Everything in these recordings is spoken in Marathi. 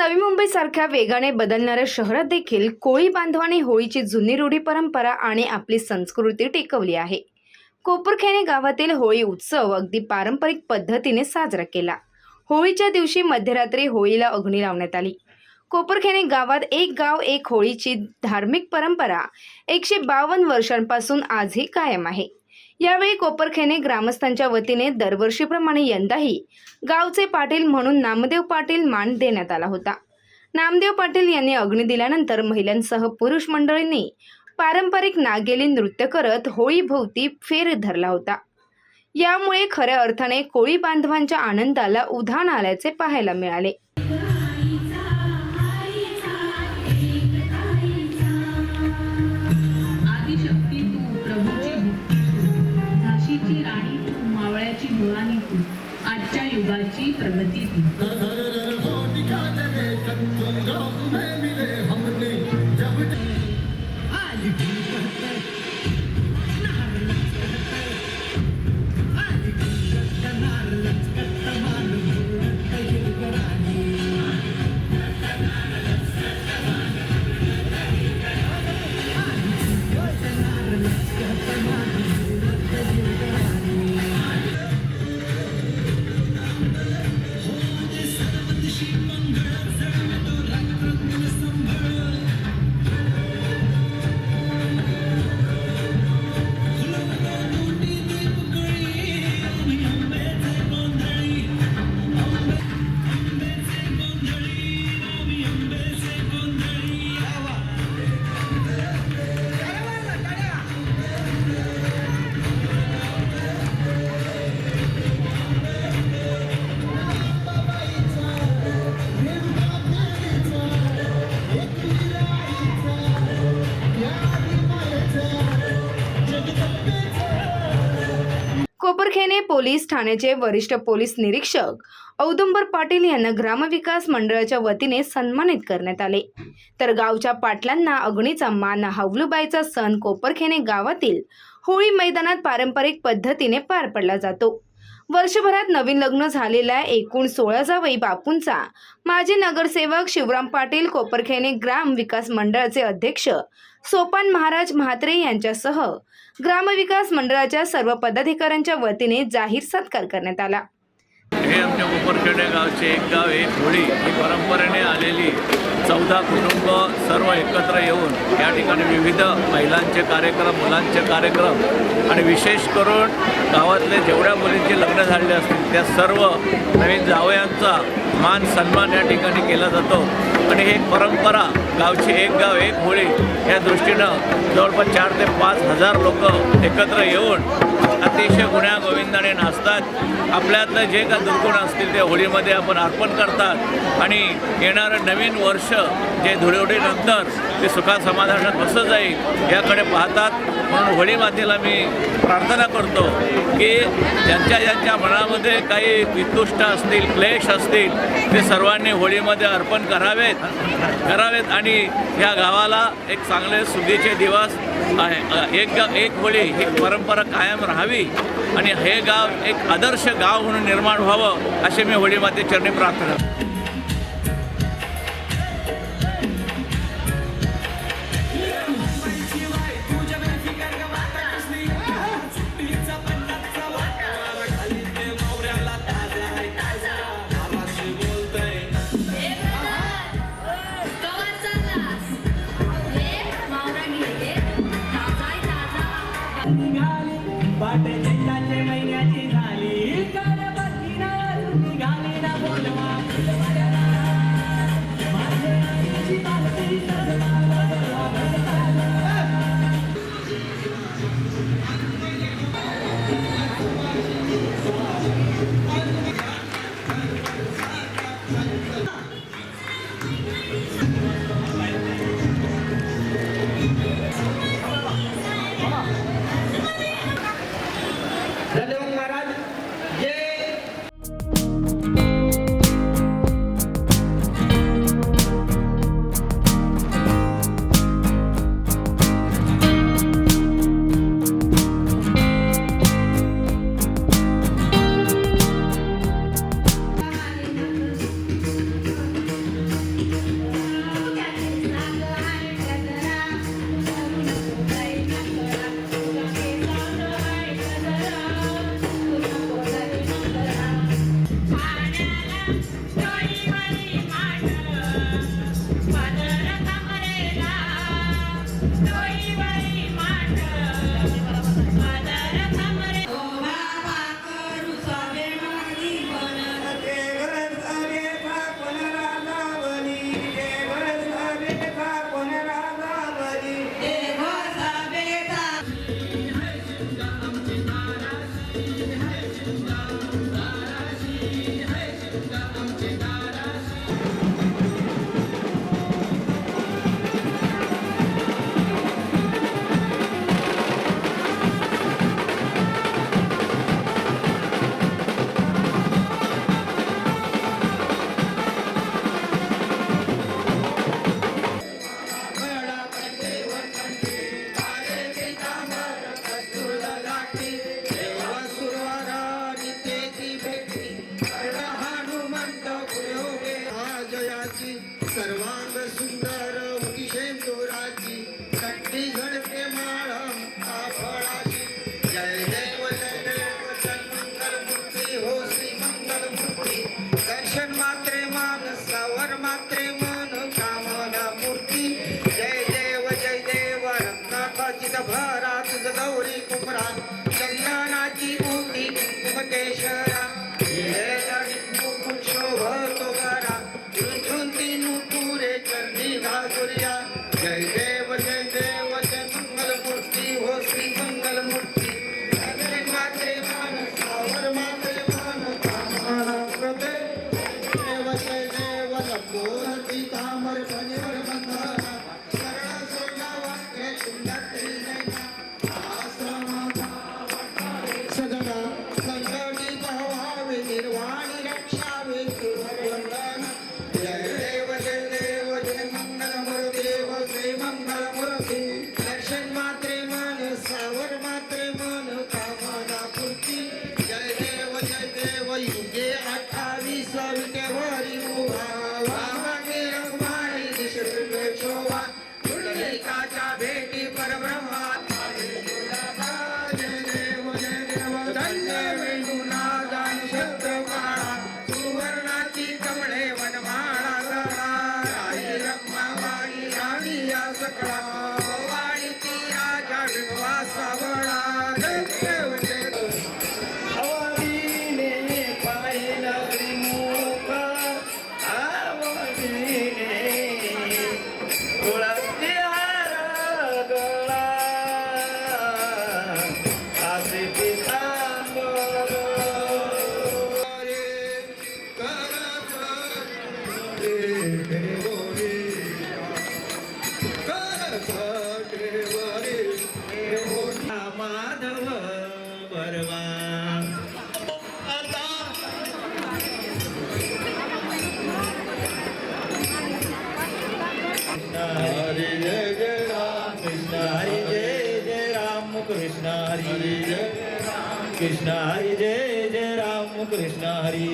नवी मुंबईसारख्या वेगाने बदलणाऱ्या शहरात देखील कोळी बांधवाने होळीची जुनी रूढी परंपरा आणि आपली संस्कृती टिकवली आहे. कोपरखेणे गावातील होळी उत्सव अगदी पारंपरिक पद्धतीने साजरा केला. होळीच्या दिवशी मध्यरात्री होळीला अग्नी लावण्यात आली. कोपरखेणे गावात एक गाव एक होळीची धार्मिक परंपरा एकशे बावन्न वर्षांपासून आजही कायम आहे. यावेळी कोपरखेने ग्रामस्थांच्या वतीने दरवर्षीप्रमाणे यंदाही गावचे पाटील म्हणून नामदेव पाटील मान देण्यात आला होता. नामदेव पाटील यांनी अग्नी दिल्यानंतर महिलांसह पुरुष मंडळींनी पारंपरिक नागेली नृत्य करत होळीभोवती फेर धरला होता. यामुळे खऱ्या अर्थाने कोळी बांधवांच्या आनंदाला उधाण आल्याचे पाहायला मिळाले. आदिशक्ती तू प्रभूची राणी मावळ्याची मुळानी आजच्या युगाची प्रगती ती. पोलीस ठाण्याचे वरिष्ठ पोलीस निरीक्षक औदुंबर पाटील यांना ग्रामविकास मंडळाच्या वतीने सन्मानित करण्यात आले. तर गावच्या पाटलांना अग्नीचा मान हवलुबाईचा सण कोपरखेने गावातील होळी मैदानात पारंपरिक पद्धतीने पार पडला जातो. वर्षभरात नवीन लग्न झालेल्या एकूण सोळा जावई बापूंचा. माजी नगरसेवक शिवराम पाटील कोपरखेने ग्राम विकास मंडळाचे अध्यक्ष सोपान महाराज म्हात्रे यांच्यासह ग्रामविकास मंडळाच्या सर्व पदाधिकाऱ्यांच्या वतीने जाहीर सत्कार करण्यात आला. हे आमच्या कोपरखेडे गावचे एक गाव एक होळी ही परंपरेने आलेली चौदा कुटुंब सर्व एकत्र येऊन या ठिकाणी विविध महिलांचे कार्यक्रम मुलांचे कार्यक्रम आणि विशेष करून गावातले जेवढ्या मुलींचे लग्न झालेले असतील त्या सर्व नवीन जावयांचा मान सन्मान या ठिकाणी केला जातो. आणि हे एक परंपरा गावची एक गाव एक होळी या दृष्टीनं जवळपास चार ते पाच हजार लोक एकत्र येऊन अतिशय गुण्या गोविंदाने नाचतात. आपल्यातलं जे का दुर्गुण असतील ते होळीमध्ये आपण अर्पण करतात. आणि येणारं नवीन वर्ष जे धुळवडीनंतर ते सुखात समाधानात कसं जाईल याकडे पाहतात. म्हणून होळी मातेला मी प्रार्थना करतो की ज्यांच्या ज्यांच्या मनामध्ये काही वितुष्ट असतील क्लेश असतील ते सर्वांनी होळीमध्ये अर्पण करावेत. करावेत आणि ह्या गावाला एक चांगले सुगीचे दिवस आहे. एक गा एक होळी ही परंपरा कायम राहावी आणि हे गाव एक आदर्श गाव म्हणून निर्माण व्हावं असे मी होळीमध्ये चरणी प्रार्थना सुंदर किशोराची कट्टी झडते माळा फळाची जय जय वचन मंगल मूर्ती हो श्री मूर्ती. दर्शन मात्रे मान सावर मात्रे कामना मूर्ती. जय देव जय देव रत्नाथाची भारात गौरी कुमरात. மங்களபுரம் माधव बरवा आता हरे जय जय राम कृष्ण हरे जय जय राम कृष्ण हरे जय कृष्ण हरे जय जय राम कृष्ण हरे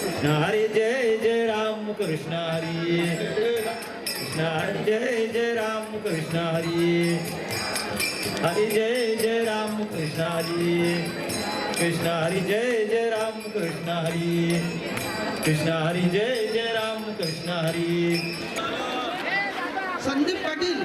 कृष्ण हरे जय जय राम कृष्ण हरे कृष्ण हरी जय जय राम कृष्ण हरी। हरे जय जय राम कृष्ण हरी। कृष्ण जय जय राम कृष्ण हरी। कृष्ण हरी जय जय राम कृष्ण हरी। संदीप पाटील।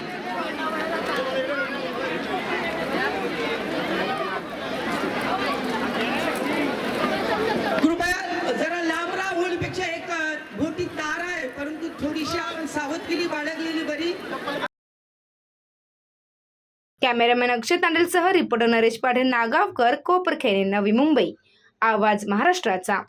थोडीशी आपण सावधगिरी बाळगलेली बरी. कॅमेरामॅन अक्षय तांडेलसह रिपोर्टर नरेश पाटील नागावकर कोपरखेने नवी मुंबई. आवाज महाराष्ट्राचा.